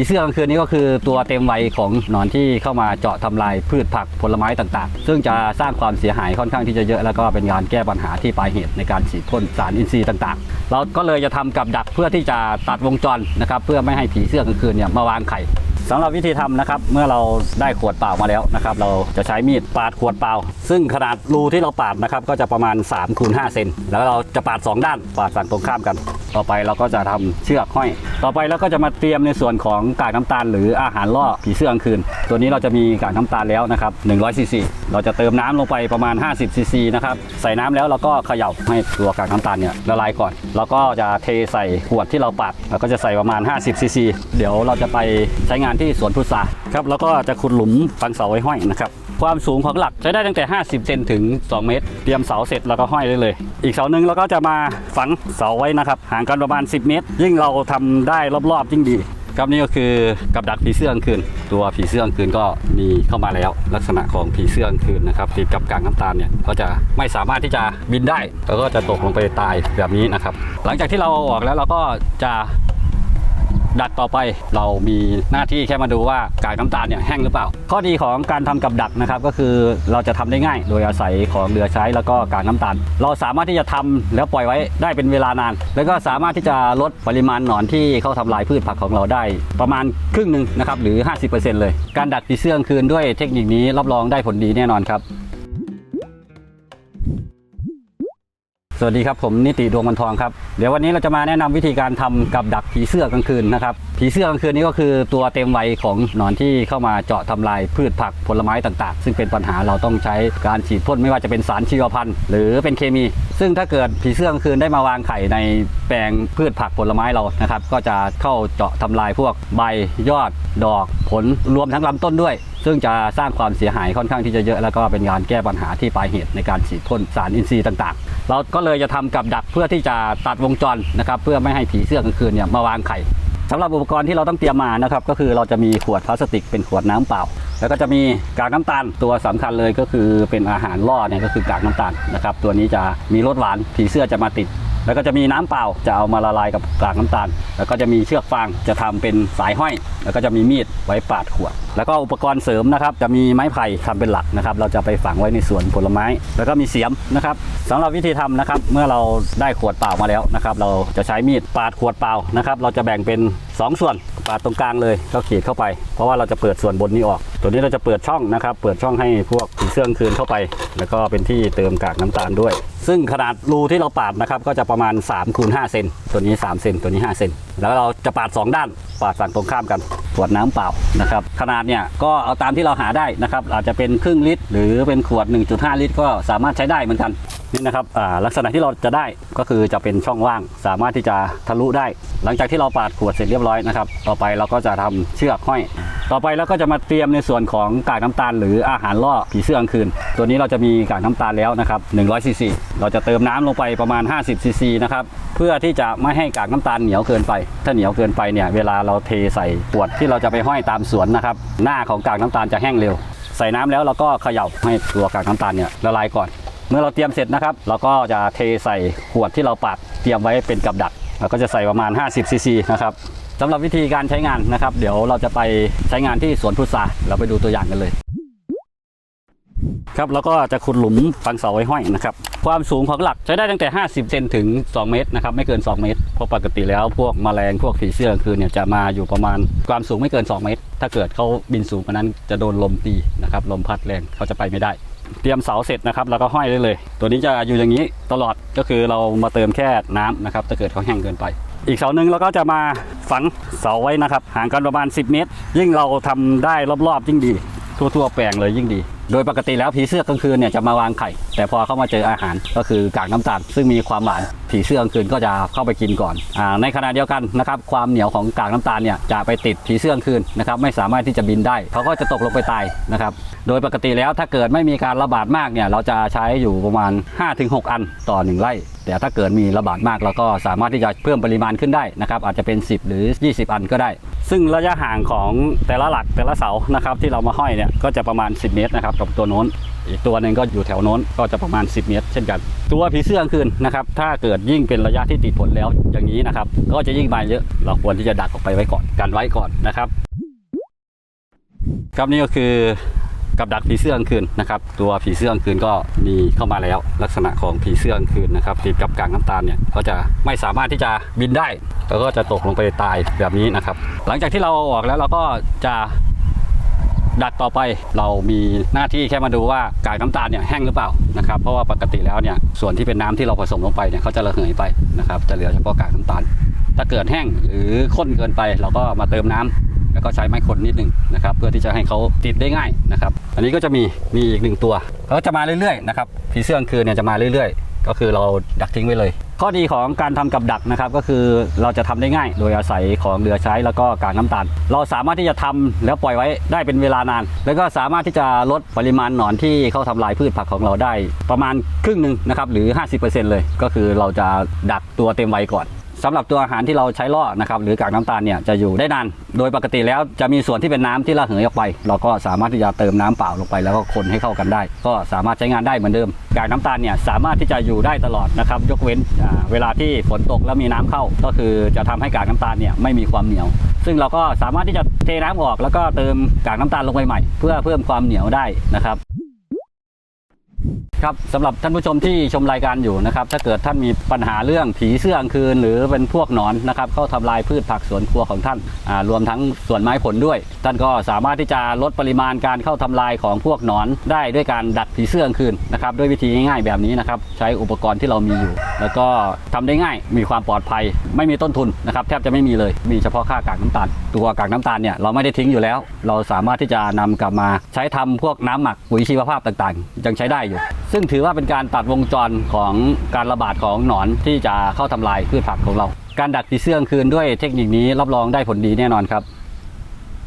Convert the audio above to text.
ผีเสื้อกลางคืนนี้ก็คือตัวเต็มวัยของหนอนที่เข้ามาเจาะทำลายพืชผักผลไม้ต่างๆ ซึ่งจะสร้างความเสียหายค่อนข้างที่จะเยอะ แล้วก็เป็นการแก้ปัญหาที่ปลายเหตุในการฉีดพ่นสารอินทรีย์ต่างๆ เราก็เลยจะทำกับดักเพื่อที่จะตัดวงจรนะครับเพื่อไม่ให้ผีเสื้อกลางคืนเนี่ยมาวางไข่สำหรับวิธีทำนะครับเมื่อเราได้ขวดเปล่ามาแล้วนะครับเราจะใช้มีดปาดขวดเปล่า ซึ่งขนาดรูที่เราปาดนะครับก็จะประมาณ3คูณ5เซนแล้วเราจะปาด 2 ด้านปาดฝั่งตรงข้ามกัน ต่อไปเราก็จะทำเชือกห้อย ต่อไปเราก็จะมาเตรียมในส่วนของกากน้ำตาล หรืออาหารล่อผีเสื้อกลางคืน ตัวนี้เราจะมีกากน้ำตาลแล้วนะครับ100ซีซีเราจะเติมน้ำลงไปประมาณ 50ซีซีนะครับใส่น้ำแล้วเราก็เขย่าให้ตัวกากน้ำตาลเนี่ยละลายก่อน แล้วก็จะเทใส่ขวดที่เราปาดแล้วก็จะใส่ประมาณ 50ซีซีเดี๋ยวเราจะไปใช้งานที่สวนพุทราครับแล้วก็จะขุดหลุมฝังเสาไว้ห้อยนะครับ ความสูงของหลักใช้ได้ตั้งแต่ 50 เซนถึง 2 เมตร เตรียมเสาเสร็จแล้วก็ห้อยได้เลย อีกเสาหนึ่งเราก็จะมาฝังเสาไว้นะครับ ห่างกันประมาณ 10 เมตร ยิ่งเราทำได้รอบๆยิ่งดีครับนี่ก็คือกับดักผีเสื้อกลางคืน ตัวผีเสื้อกลางคืนก็มีเข้ามาแล้ว ลักษณะของผีเสื้อกลางคืนนะครับติดกับกางน้ำตาลเนี่ยก็จะไม่สามารถที่จะบินได้ แล้วก็จะตกลงไปตายแบบนี้นะครับ หลังจากที่เราออกแล้วเราก็จะ ดักต่อไปเรามีหน้าที่แค่มาดูว่ากากน้ำตาลเนี่ยแห้งหรือเปล่า ข้อดีของการทำกับดักนะครับก็คือเราจะทำได้ง่าย โดยอาศัยของเหลือใช้แล้วก็กากน้ำตาล เราสามารถที่จะทำแล้วปล่อยไว้ได้เป็นเวลานาน แล้วก็สามารถที่จะลดปริมาณหนอนที่เข้าทำลายพืชผักของเราได้ ประมาณครึ่งหนึ่งนะครับหรือ 50%เลย การดักผีเสื้องคืนด้วยเทคนิคนี้รับรองได้ผลดีแน่นอนครับ สวัสดีครับผมนิติดวงมันทองครับเดี๋ยววันนี้เราจะมาแนะนำวิธีการทำกับดักผีเสื้อกลางคืนนะครับผีเสื้อกลางคืนนี้ก็คือตัวเต็มวัยของหนอนที่เข้ามาเจาะทำลายพืชผักผลไม้ต่างๆ ซึ่งเป็นปัญหาเราต้องใช้การฉีดพ่นไม่ว่าจะเป็นสารชีวพันธุ์ หรือเป็นเคมี ซึ่งถ้าเกิดผีเสื้อกลางคืนได้มาวางไข่ในแปลงพืชผักผลไม้เรานะครับก็จะเข้าเจาะทำลายพวกใบยอด ดอกผลรวมทั้งลำต้นด้วยซึ่งจะสร้างความเสียหายค่อนข้างที่จะเยอะแล้วก็เป็นการแก้ปัญหาที่ปลายเหตุในการฉีดพ่นสารอินทรีย์ต่างๆ เราก็เลยจะทำกับดักเพื่อที่จะตัดวงจรนะครับเพื่อไม่ให้ผีเสื้อกลางคืนเนี่ยมาวางไข่สำหรับอุปกรณ์ที่เราต้องเตรียมมานะครับก็คือเราจะมีขวดพลาสติกเป็นขวดน้ำเปล่า แล้วก็จะมีกากน้ำตาลตัวสำคัญเลยก็คือเป็นอาหารล่อเนี่ยก็คือกากน้ำตาลนะครับตัวนี้จะมีรสหวานผีเสื้อจะมาติด แล้วก็จะมีน้ำเปล่าจะเอามาละลายกับกากน้ำตาล แล้วก็จะมีเชือกฟางจะทำเป็นสายห้อย แล้วก็จะมีมีดไว้ปาดขวด แล้วก็อุปกรณ์เสริมนะครับจะมีไม้ไผ่ทำเป็นหลักนะครับเราจะไปฝังไว้ในสวนผลไม้ แล้วก็มีเสียมนะครับสำหรับวิธีทำนะครับเมื่อเราได้ขวดเปล่ามาแล้วนะครับเราจะใช้มีดปาดขวดเปล่านะครับเราจะแบ่งเป็น 2ส่วนปาดตรงกลางเลยก็ขีดเข้าไป เพราะว่าเราจะเปิดส่วนบนนี้ออก ตัวนี้เราจะเปิดช่องนะครับ เปิดช่องให้พวกผีเสื้อกลางคืนเข้าไป แล้วก็เป็นที่เติมกากน้ำตาลด้วย ซึ่งขนาดรูที่เราปาดนะครับก็จะประมาณ3คูณ5เซนตัวนี้3เซนตัวนี้5เซนแล้วเราจะปาด 2 ด้านปาดฝั่งตรงข้ามกันขวดน้ำเปล่านะครับขนาดเนี่ยก็เอาตามที่เราหาได้นะครับอาจจะเป็นครึ่งลิตร หรือเป็นขวด 1.5 ลิตร ก็สามารถใช้ได้เหมือนกันนี่นะครับอ่าลักษณะที่เราจะได้ก็คือจะเป็นช่องว่าง สามารถที่จะทะลุได้ หลังจากที่เราปาดขวดเสร็จเรียบร้อยนะครับ ต่อไปเราก็จะทำเชือกห้อย ต่อไปเราก็จะมาเตรียมในส่วนของกากน้ำตาล หรืออาหารล่อผีเสื้อกลางคืน ตัวนี้เราจะมีกากน้ำตาลแล้วนะครับ100ซีซีเราจะเติมน้ำลงไปประมาณ 50ซีซีนะครับเพื่อที่จะไม่ให้กากน้ำตาลเหนียวเกินไป ถ้าเหนียวเกินไปเนี่ยเวลาเราเทใส่ขวดที่เราจะไปห้อยตามสวนนะครับหน้าของกากน้ำตาลจะแห้งเร็ว ใส่น้ำแล้วเราก็เขย่าให้ตัวกากน้ำตาลเนี่ยละลายก่อนเมื่อเราเตรียมเสร็จนะครับ เราก็จะเทใส่ขวดที่เราปาดเตรียมไว้เป็นกับดักเราก็จะใส่ประมาณ 50ซีซีนะครับ สำหรับวิธีการใช้งานนะครับ เดี๋ยวเราจะไปใช้งานที่สวนพุทราเราไปดูตัวอย่างกันเลย ครับแล้วก็จะขุดหลุมฝังเสาไว้ห้อยนะครับ ความสูงของหลักใช้ได้ตั้งแต่ 50 เซนถึง 2 เมตรนะครับไม่เกิน 2 เมตรเพราะปกติแล้วพวกแมลงพวกผีเสื้อกลางคืนเนี่ยจะมาอยู่ประมาณความสูงไม่เกิน 2 เมตร ถ้าเกิดเขาบินสูงกว่านั้นจะโดนลมตีนะครับลมพัดแรงเขาจะไปไม่ได้เตรียมเสาเสร็จนะครับแล้วก็ห้อยได้เลย ตัวนี้จะอยู่อย่างนี้ตลอดก็คือเรามาเติมแค่น้ำนะครับถ้าเกิดเขาแห้งเกินไป อีกเสาหนึ่งเราก็จะมาฝังเสาไว้นะครับ ห่างกันประมาณ 10 เมตร ยิ่งเราทำได้รอบๆยิ่งดี ทั่วๆ แปลงเลยยิ่งดี โดยปกติแล้วผีเสื้อกลางคืนเนี่ยจะมาวางไข่ แต่พอเข้ามาเจออาหารก็คือกากน้ำตาล ซึ่งมีความหวานผีเสื้อกลางคืนก็จะเข้าไปกินก่อนอในขณะเดียวกันนะครับความเหนียวของกากน้ำตาลเนี่ยจะไปติดผีเสื้อกลางคืนนะครับไม่สามารถที่จะบินได้เขาก็จะตกลงไปตายนะครับโดยปกติแล้วถ้าเกิดไม่มีการระบาดมากเนี่ยเราจะใช้อยู่ประมาณ 5-6 อันต่อ 1ไร่ แต่ถ้าเกิดมีระบาดมากเราก็สามารถที่จะเพิ่มปริมาณขึ้นได้นะครับอาจจะเป็น 10 หรือ 20 อันก็ได้ ซึ่งระยะห่างของแต่ละหลักแต่ละเสานะครับที่เรามาห้อยเนี่ยก็จะประมาณ 10 เมตรนะครับกับตัวโน้นอีกตัวหนึ่งก็อยู่แถวโน้นก็จะประมาณ 10 เมตร เช่นกัน ตัวผีเสื้อกลางคืนนะครับถ้าเกิดยิ่งเป็นระยะที่ติดผลแล้วอย่างนี้นะครับก็จะยิ่งมาเยอะเราควรที่จะดักออกไปไว้ก่อนกันไว้ก่อนนะครับครับนี่ก็คือ กับดักผีเสื้อกลางคืนนะครับตัวผีเสื้อกลางคืนก็มีเข้ามาแล้ว ลักษณะของผีเสื้อกลางคืนนะครับติดกับกลางน้ำตาลเนี่ยก็จะไม่สามารถที่จะบินได้ แล้วก็จะตกลงไปตายแบบนี้นะครับ หลังจากที่เราออกแล้วเราก็จะดักต่อไปเรามีหน้าที่แค่มาดูว่ากากน้ำตาลเนี่ยแห้งหรือเปล่านะครับเพราะว่าปกติแล้วเนี่ยส่วนที่เป็นน้ำที่เราผสมลงไปเนี่ยเขาจะระเหยไปนะครับจะเหลือเฉพาะกากน้ำตาล ถ้าเกิดแห้งหรือข้นเกินไป เราก็มาเติมน้ำ แล้วก็ใช้ไม้คนนิดหนึงนะครับเพื่อที่จะให้เขาติดได้ง่ายนะครับ อันนี้ก็จะมีมีอีกหนึ่งตัวเขาจะมาเรื่อยๆนะครับผีเสื้อกลางคืนเนี่ยจะมาเรื่อยๆ ก็คือเราดักทิ้งไว้เลย ข้อดีของการทำกับดักนะครับก็คือเราจะทำได้ง่าย โดยอาศัยของเหลือใช้แล้วก็กากน้ำตาล เราสามารถที่จะทำแล้วปล่อยไว้ได้เป็นเวลานาน แล้วก็สามารถที่จะลดปริมาณหนอนที่เขาทำลายพืชผักของเราได้ ประมาณครึ่งหนึ่งนะครับหรือ 50%เลย ก็คือเราจะดักตัวเต็มวัยก่อน สำหรับตัวอาหารที่เราใช้ล่อนะครับหรือกากน้ำตาลเนี่ยจะอยู่ได้นาน โดยปกติแล้วจะมีส่วนที่เป็นน้ำที่ระเหยออกไป เราก็สามารถที่จะเติมน้ำเปล่าลงไปแล้วก็คนให้เข้ากันได้ ก็สามารถใช้งานได้เหมือนเดิมกากน้ำตาลเนี่ยสามารถที่จะอยู่ได้ตลอดนะครับยกเว้นเวลาที่ฝนตกแล้วมีน้ำเข้า ก็คือจะทำให้กากน้ำตาลเนี่ยไม่มีความเหนียว ซึ่งเราก็สามารถที่จะเทน้ำออก แล้วก็เติมกากน้ำตาลลงไปใหม่ เพื่อเพิ่มความเหนียวได้นะครับ ครับสำหรับท่านผู้ชมที่ชมรายการอยู่นะครับถ้าเกิดท่านมีปัญหาเรื่องผีเสื้อกลางคืน หรือเป็นพวกหนอนนะครับเข้าทำลายพืชผักสวนครัวของท่านอ่ารวมทั้งสวนไม้ผลด้วย ท่านก็สามารถที่จะลดปริมาณการเข้าทำลายของพวกหนอนได้ด้วยการดักผีเสื้อกลางคืนนะครับด้วยวิธีง่ายๆแบบนี้นะครับใช้อุปกรณ์ที่เรามีอยู่ แล้วก็ทำได้ง่ายมีความปลอดภัย ไม่มีต้นทุนนะครับแทบจะไม่มีเลยมีเฉพาะค่ากากน้ำตาลตัวกากน้ำตาลเนี่ยเราไม่ได้ทิ้งอยู่แล้ว เราสามารถที่จะนำกลับมาใช้ทำพวกน้ำหมักปุ๋ยชีวภาพต่างๆ ยังใช้ได้อยู่ซึ่งถือว่าเป็นการตัดวงจรของการระบาดของหนอนที่จะเข้าทำลายพืชผักของเรา การดักตีเสื้องคืนด้วยเทคนิคนี้รับรองได้ผลดีแน่นอนครับ